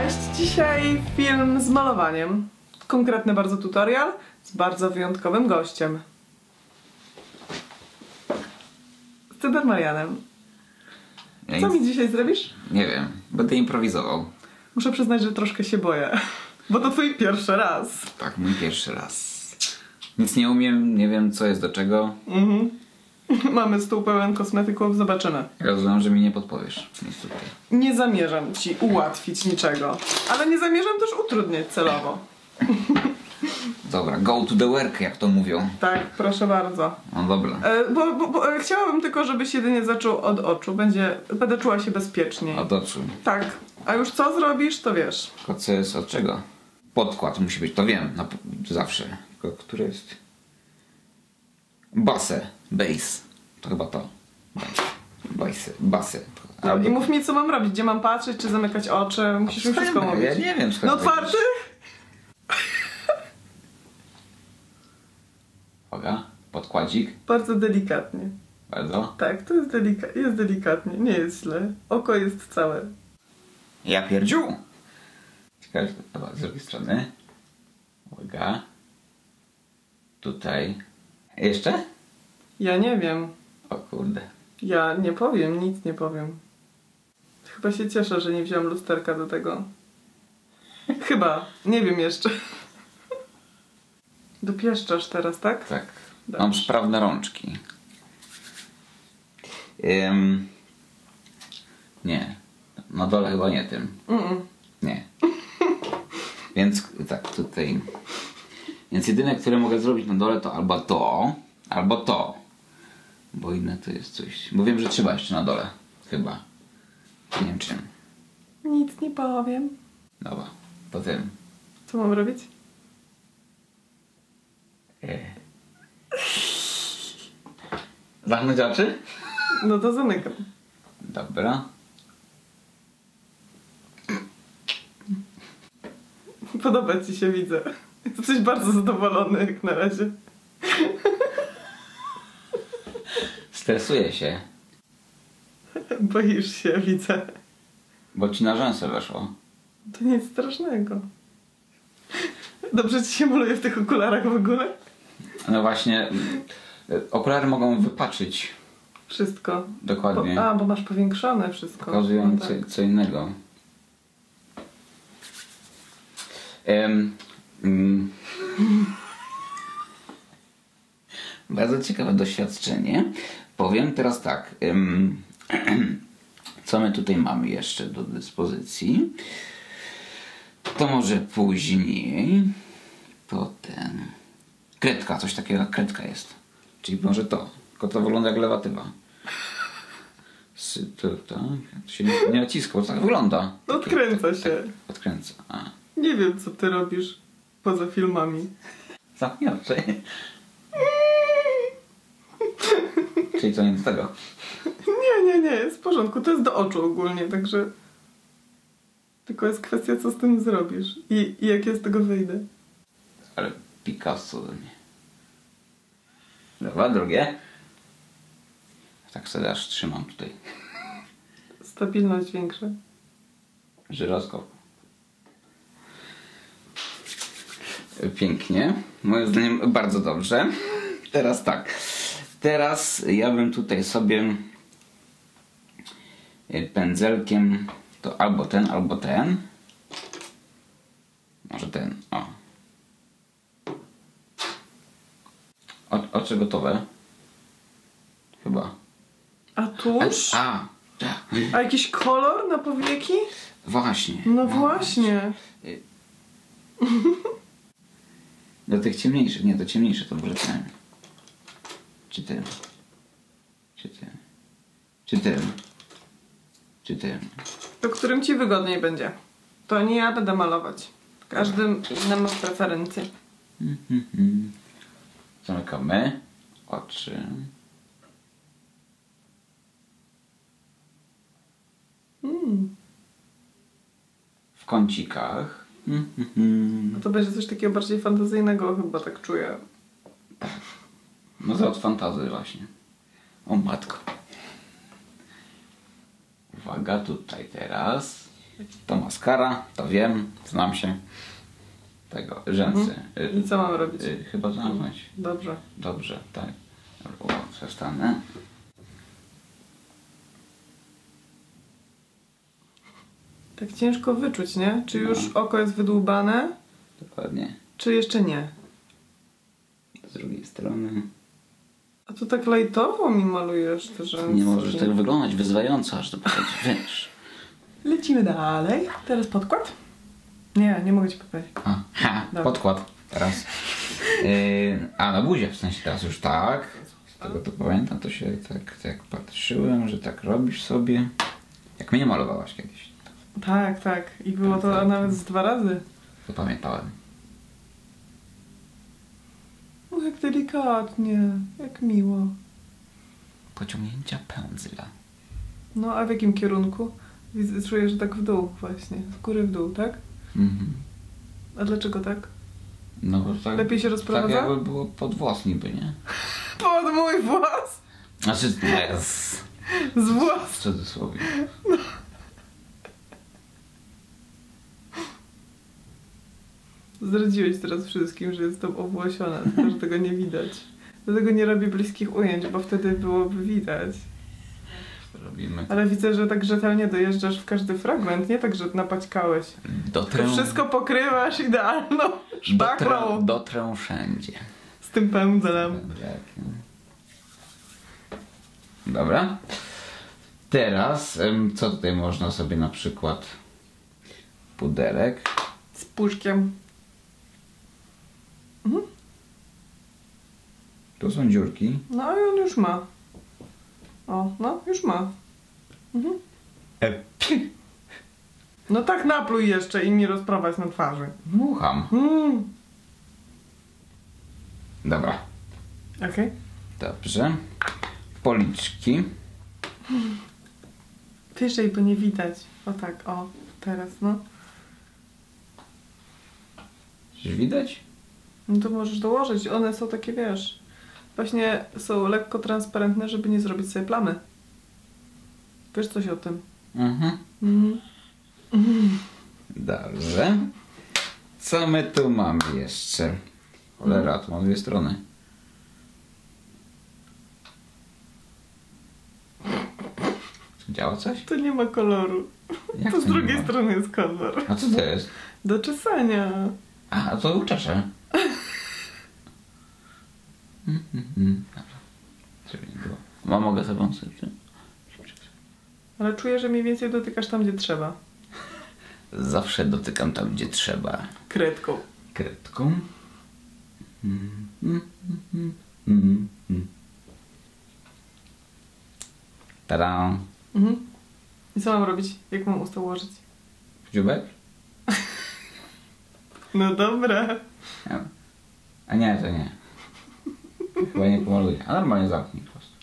Cześć! Dzisiaj film z malowaniem. Konkretny bardzo tutorial z bardzo wyjątkowym gościem. Z Cybermarianem. Co mi dzisiaj zrobisz? Nie wiem, będę improwizował. Muszę przyznać, że troszkę się boję. Bo to twój pierwszy raz. Tak, mój pierwszy raz. Nic nie umiem, nie wiem co jest do czego. Mhm. Mamy stół pełen kosmetyków, zobaczymy. Rozumiem, że mi nie podpowiesz. Tutaj. Nie zamierzam ci ułatwić niczego, ale nie zamierzam też utrudniać celowo. Dobra, go to the work, jak to mówią. Tak, proszę bardzo. No dobra. E, bo, bo, bo e, chciałabym tylko, żebyś jedynie zaczął od oczu. Będzie, będę czuła się bezpieczniej. Od oczu. Tak. A już co zrobisz, to wiesz. Tylko co jest od czego? Podkład musi być, to wiem, na, zawsze. Tylko który jest? Base, base. To chyba to. Base, base. No, I mów mi, co mam robić, gdzie mam patrzeć, czy zamykać oczy. Musisz mi wszystko mówić. Ja nie wiem, No otwarty? Uwaga, podkładzik. Bardzo delikatnie. Bardzo. Tak, to jest, delika- jest delikatnie, nie jest źle. Oko jest całe. Ja pierdziu! Ciekawe, z drugiej strony. Uwaga. Tutaj. Jeszcze? Ja nie wiem. O kurde. Ja nie powiem, nic nie powiem. Chyba się cieszę, że nie wziąłem lusterka do tego. Chyba, nie wiem jeszcze. Dopieszczasz teraz, tak? Tak. Dobrze. Mam sprawne rączki. Ym... Nie. Na dole chyba nie tym. Mm-mm. Nie. Więc tak, tutaj. Więc jedyne, które mogę zrobić na dole to albo to, albo to. Bo inne to jest coś. Bo wiem, że trzeba jeszcze na dole. Chyba. Nie wiem czym. Nic nie powiem. Dobra. Potem. Co mam robić? E. Zamknąć oczy? No to zamykam. Dobra. Podoba ci się, widzę. Jesteś bardzo zadowolony jak na razie. Stresuję się, Boisz się, widzę. bo ci na rzęsę weszło. To nic strasznego. Dobrze ci się maluje w tych okularach w ogóle? No właśnie. Okulary mogą wypaczyć. Wszystko. Dokładnie. A, bo masz powiększone wszystko. Pokazują No co, tak. co innego. Em, mm. Bardzo ciekawe doświadczenie. Powiem teraz tak. co my tutaj mamy jeszcze do dyspozycji? To może później. To ten. Kredka, coś takiego jak kredka jest. Czyli może to. Tylko to wygląda jak lewatywa. To, tak. To się nie, nie naciska, bo tak wygląda. Odkręca się. Tak, odkręca. A. Nie wiem, co ty robisz poza filmami. Zamknij oczy. Czyli co nie do tego. Nie, nie, nie, jest w porządku. To jest do oczu ogólnie, także... Tylko jest kwestia, co z tym zrobisz. I, i jak ja z tego wyjdę. Ale Picasso do mnie. Dobra, drugie. Tak sobie aż trzymam tutaj. Stabilność większa. Żyroskop. Pięknie. Moim zdaniem bardzo dobrze. Teraz tak. Teraz ja bym tutaj sobie y, pędzelkiem to albo ten, albo ten. Może ten. O. O, oczy gotowe. Chyba. A tuż? A, tak. A jakiś kolor na powieki? Właśnie. No właśnie. Do tych ciemniejszych, nie, to ciemniejsze to może ten. Czy ten? Czy ten? Czy ten? Czy ten? To którym ci wygodniej będzie. To nie ja będę malować. Każdy inny ma preferencje. Mhm. Zamykamy oczy. Mm. W kącikach. Mhm. No to będzie coś takiego bardziej fantazyjnego, chyba tak czuję. No to od fantazy właśnie. O matko. Uwaga, tutaj teraz. To maskara, to wiem, znam się. Tego, rzęsy. I co mam robić? Y, chyba zamknąć. Dobrze. Dobrze, tak. O, przestanę. Tak ciężko wyczuć, nie? Czy już oko jest wydłubane, Dokładnie. czy jeszcze nie? Z drugiej strony. A tu tak lajtowo mi malujesz te rzęsy. Nie możesz tak wyglądać wyzwająco, aż to powiedzieć, wiesz. Lecimy dalej. Teraz podkład? Nie, nie mogę ci powiedzieć. A, ha, Dobra. podkład. Teraz. Yy, a na buzie, w sensie teraz już tak. Z tego to pamiętam, to się tak, tak patrzyłem, że tak robisz sobie. Jak mnie malowałaś kiedyś. Tak, tak. I było to nawet z dwa razy. To pamiętałem. O, jak delikatnie. Jak miło. Pociągnięcia pędzla. No, a w jakim kierunku? Widzę, czuję, że tak w dół właśnie. Z góry w dół, tak? Mhm. A dlaczego tak? No bo tak, Lepiej się tak rozprowadza? jakby było pod włos niby, nie? Pod mój włos! Znaczy, z, Z włos! w cudzysłowie. Zdradziłeś teraz wszystkim, że jestem owłosiona, tylko że tego nie widać. Dlatego nie robię bliskich ujęć, bo wtedy byłoby widać. Robimy Ale widzę, że tak rzetelnie dojeżdżasz w każdy fragment, nie tak, że napaćkałeś. dotrę, To wszystko pokrywasz idealną dotrę, szpaklą dotrę wszędzie. z tym pędzlem. Dobra. Teraz, co tutaj można sobie na przykład puderek. Z puszkiem. Tu są dziurki. No i on już ma. O, no, już ma. Mhm. No tak napluj jeszcze i nie rozprawać na twarzy. Mucham. Mm. Dobra. Okej. Dobrze. Policzki. Wyżej, bo nie widać. O tak, o. Teraz, no. Coś widać? No to możesz dołożyć. One są takie, wiesz, właśnie są lekko transparentne, żeby nie zrobić sobie plamy. Wiesz coś o tym? Mhm. Mhm. Dobrze. Co my tu mamy jeszcze? Cholera, tu mam dwie strony. Działa coś? To nie ma koloru. Jak to z drugiej strony jest kolor. A co to jest? Do czesania. A, to uczeszę. Mhm, mhm. Dobra. Żeby nie było. Ma mogę sobie wąsy. Ale czuję, że mniej więcej dotykasz tam, gdzie trzeba. Zawsze dotykam tam, gdzie trzeba. Kredką. Kredką. Mhm, mhm, mhm. Tada. Mhm. I co mam robić? Jak mam usta ułożyć? W dziubek? No dobra. A nie, to nie. Chyba nie pomaluję. A normalnie zamknij po prostu.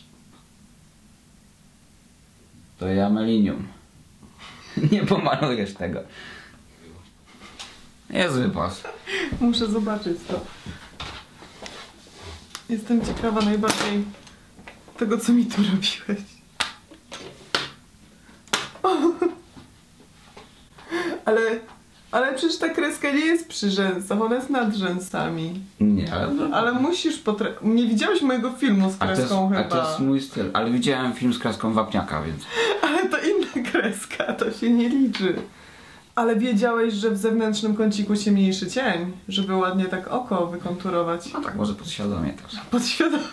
To ja melinium. Nie pomalujesz tego. Jest wypas. Muszę zobaczyć to. Jestem ciekawa najbardziej tego, co mi tu robiłeś. Ale, ale przecież ta kreska nie jest przy rzęsach, ona jest nad rzęsami. Nie, ale... Ale musisz potra... Nie widziałeś mojego filmu z A to, jest, kreską a chyba. to jest mój styl. Ale widziałem film z kreską wapniaka, więc... Ale to inna kreska, to się nie liczy. Ale wiedziałeś, że w zewnętrznym kąciku się mniejszy cień, żeby ładnie tak oko wykonturować. No tak, może podświadomie też. Podświadomie.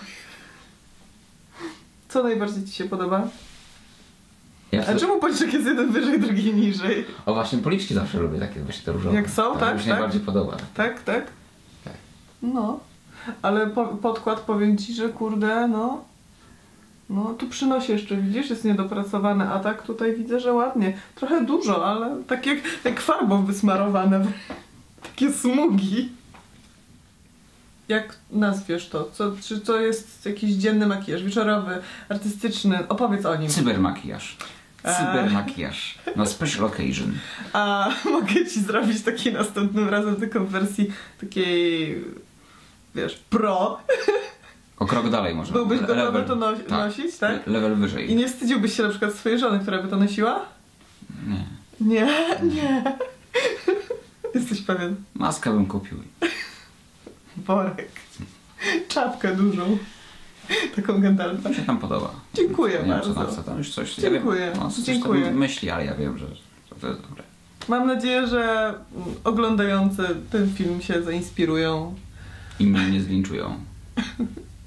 Co najbardziej ci się podoba? Ja A czemu policzek jest jeden wyżej, drugi niżej? O właśnie policzki zawsze lubię takie właśnie te różowe. Jak są, tak, Mi się tak? najbardziej podoba. Tak, tak? Tak. No. Ale po, podkład powiem ci, że kurde, no. No, tu przynosi jeszcze, widzisz, jest niedopracowany, a tak tutaj widzę, że ładnie. Trochę dużo, ale tak jak, jak farbą wysmarowane. Takie smugi. Jak nazwiesz to? Co, czy to jest jakiś dzienny makijaż, wieczorowy, artystyczny? Opowiedz o nim. Cybermakijaż. Cybermakijaż. Na special occasion. A mogę ci zrobić taki następnym razem, tylko w wersji takiej, wiesz, pro. O krok dalej może. Byłbyś gotowy level- to no- nosić, tak? Le- Level wyżej. I nie wstydziłbyś się na przykład swojej żony, która by to nosiła? Nie. Nie, nie. Jesteś pewien? Maskę bym kupił. Worek. Czapkę dużą. Taką Gandalfa. Mi się tam podoba. Dziękuję nie wiem, bardzo. tam, co tam już coś. Dziękuję, Ja wiem, no, coś dziękuję. Myśli, ale ja wiem, że że to jest dobre. Mam nadzieję, że oglądający ten film się zainspirują. I mnie nie zlinczują.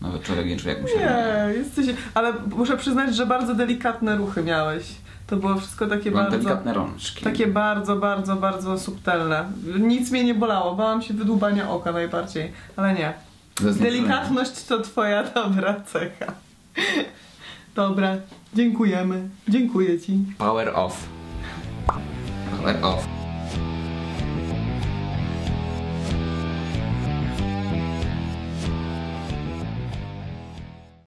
Nawet człowiek nie czuje jak mu się Nie, jesteś... Ale muszę przyznać, że bardzo delikatne ruchy miałeś. To było wszystko takie Mam bardzo... delikatne rączki. Takie bardzo, bardzo, bardzo subtelne. Nic mnie nie bolało. Bałam się wydłubania oka najbardziej. Ale nie. Delikatność to twoja dobra cecha. Dobra, dziękujemy. Dziękuję ci. Power off. Power off.